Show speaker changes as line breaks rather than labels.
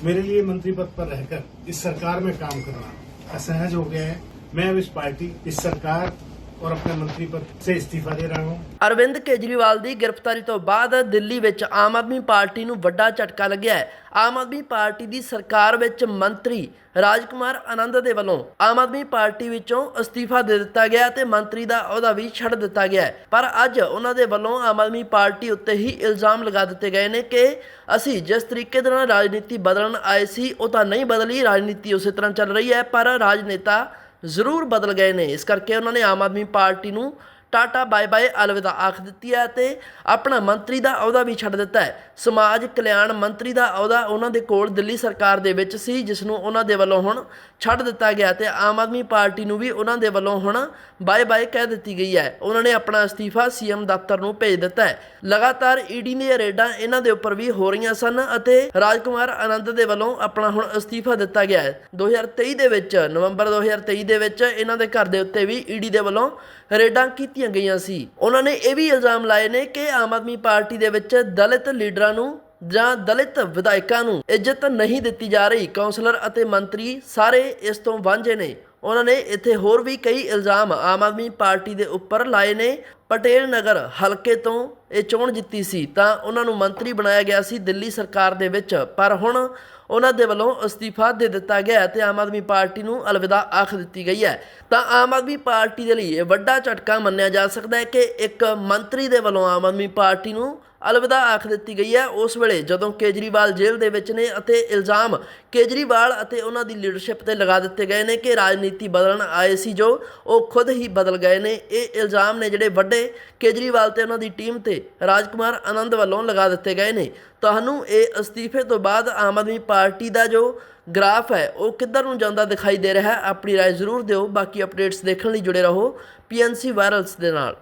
मेरे लिए मंत्री पद पर रहकर इस सरकार में काम करना असहज हो गया है मैं अब इस पार्टी इस सरकार और अपने मंत्री पद से इस्तीफा दे रहा हूँ
ਅਰਵਿੰਦ ਕੇਜਰੀਵਾਲ ਦੀ ਗ੍ਰਿਫਤਾਰੀ ਤੋਂ ਬਾਅਦ ਦਿੱਲੀ ਵਿੱਚ ਆਮ ਆਦਮੀ ਪਾਰਟੀ ਨੂੰ ਵੱਡਾ ਝਟਕਾ ਲੱਗਿਆ ਹੈ ਆਮ ਆਦਮੀ ਪਾਰਟੀ ਦੀ ਸਰਕਾਰ ਵਿੱਚ ਮੰਤਰੀ ਰਾਜਕੁਮਾਰ ਆਨੰਦ ਦੇ ਵੱਲੋਂ ਆਮ ਆਦਮੀ ਪਾਰਟੀ ਵਿੱਚੋਂ ਅਸਤੀਫਾ ਦੇ ਦਿੱਤਾ ਗਿਆ ਤੇ ਮੰਤਰੀ ਦਾ ਅਹੁਦਾ ਵੀ ਛੱਡ ਦਿੱਤਾ ਗਿਆ ਹੈ। ਪਰ ਅੱਜ ਉਹਨਾਂ ਦੇ ਵੱਲੋਂ ਆਮ ਆਦਮੀ ਪਾਰਟੀ ਉੱਤੇ ਹੀ ਇਲਜ਼ਾਮ ਲਗਾ ਦਿੱਤੇ ਗਏ ਨੇ ਕਿ ਅਸੀਂ ਜਿਸ ਤਰੀਕੇ ਦੇ ਨਾਲ ਰਾਜਨੀਤੀ ਬਦਲਣ ਆਏ ਸੀ ਉਹ ਤਾਂ ਨਹੀਂ ਬਦਲੀ ਰਾਜਨੀਤੀ ਉਸੇ ਤਰ੍ਹਾਂ ਚੱਲ ਰਹੀ ਹੈ ਪਰ ਰਾਜਨੇਤਾ ਜ਼ਰੂਰ ਬਦਲ ਗਏ ਨੇ। ਇਸ ਕਰਕੇ ਉਹਨਾਂ ਨੇ ਆਮ ਆਦਮੀ ਪਾਰਟੀ ਨੂੰ ਟਾਟਾ, ਬਾਏ ਬਾਏ, ਅਲਵਿਦਾ ਆਖ ਦਿੱਤੀ ਹੈ ਤੇ ਆਪਣਾ ਮੰਤਰੀ ਦਾ ਅਹੁਦਾ ਵੀ ਛੱਡ ਦਿੱਤਾ ਹੈ। ਸਮਾਜ ਕਲਿਆਣ ਮੰਤਰੀ ਦਾ ਅਹੁਦਾ ਉਹਨਾਂ ਦੇ ਕੋਲ ਦਿੱਲੀ ਸਰਕਾਰ ਦੇ ਵਿੱਚ ਸੀ ਜਿਸ ਨੂੰ ਉਹਨਾਂ ਦੇ ਵੱਲੋਂ ਹੁਣ ਛੱਡ ਦਿੱਤਾ ਗਿਆ ਤੇ ਆਮ ਆਦਮੀ ਪਾਰਟੀ ਨੂੰ ਵੀ ਉਹਨਾਂ ਦੇ ਵੱਲੋਂ ਹੁਣ ਬਾਏ ਬਾਏ ਕਹਿ ਦਿੱਤੀ ਗਈ ਹੈ। ਉਹਨਾਂ ਨੇ ਆਪਣਾ ਅਸਤੀਫਾ ਸੀਐਮ ਦਫ਼ਤਰ ਨੂੰ ਭੇਜ ਦਿੱਤਾ ਹੈ। ਲਗਾਤਾਰ ਈਡੀ ਦੀਆਂ ਰੇਡਾਂ ਇਹਨਾਂ ਦੇ ਉੱਪਰ ਵੀ ਹੋ ਰਹੀਆਂ ਸਨ ਅਤੇ ਰਾਜਕੁਮਾਰ ਆਨੰਦ ਦੇ ਵੱਲੋਂ ਆਪਣਾ ਹੁਣ ਅਸਤੀਫਾ ਦਿੱਤਾ ਗਿਆ ਹੈ। 2023 ਦੇ ਵਿੱਚ, ਨਵੰਬਰ 2023 ਦੇ ਵਿੱਚ ਇਹਨਾਂ ਦੇ ਘਰ ਦੇ ਉੱਤੇ ਵੀ ਈਡੀ ਦੇ ਵੱਲੋਂ ਰੇਡਾਂ ਕੀਤੀਆਂ ਗਈਆਂ ਸੀ। ਉਹਨਾਂ ਨੇ ਇਹ ਵੀ ਇਲਜ਼ਾਮ ਲਾਏ ਨੇ ਕਿ ਆਮ ਆਦਮੀ ਪਾਰਟੀ ਦੇ ਵਿੱਚ ਦਲਿਤ ਲੀਡਰਾਂ ਨੂੰ ਜਾਂ ਦਲਿਤ ਵਿਧਾਇਕਾਂ ਨੂੰ ਇੱਜ਼ਤ ਨਹੀਂ ਦਿੱਤੀ ਜਾ ਰਹੀ। ਕਾਉਂਸਲਰ ਅਤੇ ਮੰਤਰੀ ਸਾਰੇ ਇਸ ਤੋਂ ਵਾਂਝੇ ਨੇ। ਉਹਨਾਂ ਨੇ ਇੱਥੇ ਹੋਰ ਵੀ ਕਈ ਇਲਜ਼ਾਮ ਆਮ ਆਦਮੀ ਪਾਰਟੀ ਦੇ ਉੱਪਰ ਲਾਏ ਨੇ। ਪਟੇਲ ਨਗਰ ਹਲਕੇ ਤੋਂ ਇਹ ਚੋਣ ਜਿੱਤੀ ਸੀ, ਤਾਂ ਉਹਨਾਂ ਨੂੰ ਮੰਤਰੀ ਬਣਾਇਆ ਗਿਆ ਸੀ ਦਿੱਲੀ ਸਰਕਾਰ ਦੇ ਵਿੱਚ। ਪਰ ਹੁਣ ਉਹਨਾਂ ਦੇ ਵੱਲੋਂ ਅਸਤੀਫਾ ਦੇ ਦਿੱਤਾ ਗਿਆ ਹੈ ਤੇ ਆਮ ਆਦਮੀ ਪਾਰਟੀ ਨੂੰ ਅਲਵਿਦਾ ਆਖ ਦਿੱਤੀ ਗਈ ਹੈ। ਤਾਂ ਆਮ ਆਦਮੀ ਪਾਰਟੀ ਦੇ ਲਈ ਇਹ ਵੱਡਾ ਝਟਕਾ ਮੰਨਿਆ ਜਾ ਸਕਦਾ ਹੈ ਕਿ ਇੱਕ ਮੰਤਰੀ ਦੇ ਵੱਲੋਂ ਆਮ ਆਦਮੀ ਪਾਰਟੀ ਨੂੰ ਅਲਵਿਦਾ ਆਖ ਦਿੱਤੀ ਗਈ ਹੈ। ਉਸ ਵੇਲੇ ਜਦੋਂ ਕੇਜਰੀਵਾਲ ਜੇਲ੍ਹ ਦੇ ਵਿੱਚ ਨੇ ਅਤੇ ਇਲਜ਼ਾਮ ਕੇਜਰੀਵਾਲ ਅਤੇ ਉਹਨਾਂ ਦੀ ਲੀਡਰਸ਼ਿਪ ਤੇ ਲਗਾ ਦਿੱਤੇ ਗਏ ਨੇ ਕਿ ਰਾਜਨੀਤੀ ਬਦਲਣ ਆਏ ਸੀ ਜੋ ਉਹ ਖੁਦ ਹੀ ਬਦਲ ਗਏ ਨੇ। ਇਹ ਇਲਜ਼ਾਮ ਨੇ ਜਿਹੜੇ ਵੱਡੇ ਕੇਜਰੀਵਾਲ ਤੇ ਉਹਨਾਂ ਦੀ ਟੀਮ ਤੇ ਰਾਜਕੁਮਾਰ ਆਨੰਦ ਵੱਲੋਂ ਲਗਾ ਦਿੱਤੇ ਗਏ ਨੇ ਤੁਹਾਨੂੰ ਇਹ ਅਸਤੀਫੇ ਤੋਂ ਬਾਅਦ ਆਮ ਆਦਮੀ ਪਾਰਟੀ ਦਾ ਜੋ ਗ੍ਰਾਫ ਹੈ ਉਹ ਕਿੱਧਰ ਨੂੰ ਜਾਂਦਾ ਦਿਖਾਈ ਦੇ ਰਿਹਾ ਹੈ ਆਪਣੀ رائے ਜ਼ਰੂਰ ਦਿਓ ਬਾਕੀ ਅਪਡੇਟਸ ਦੇਖਣ ਲਈ ਜੁੜੇ ਰਹੋ ਪੀਐਨਸੀ ਵਾਇਰਲਸ ਦੇ ਨਾਲ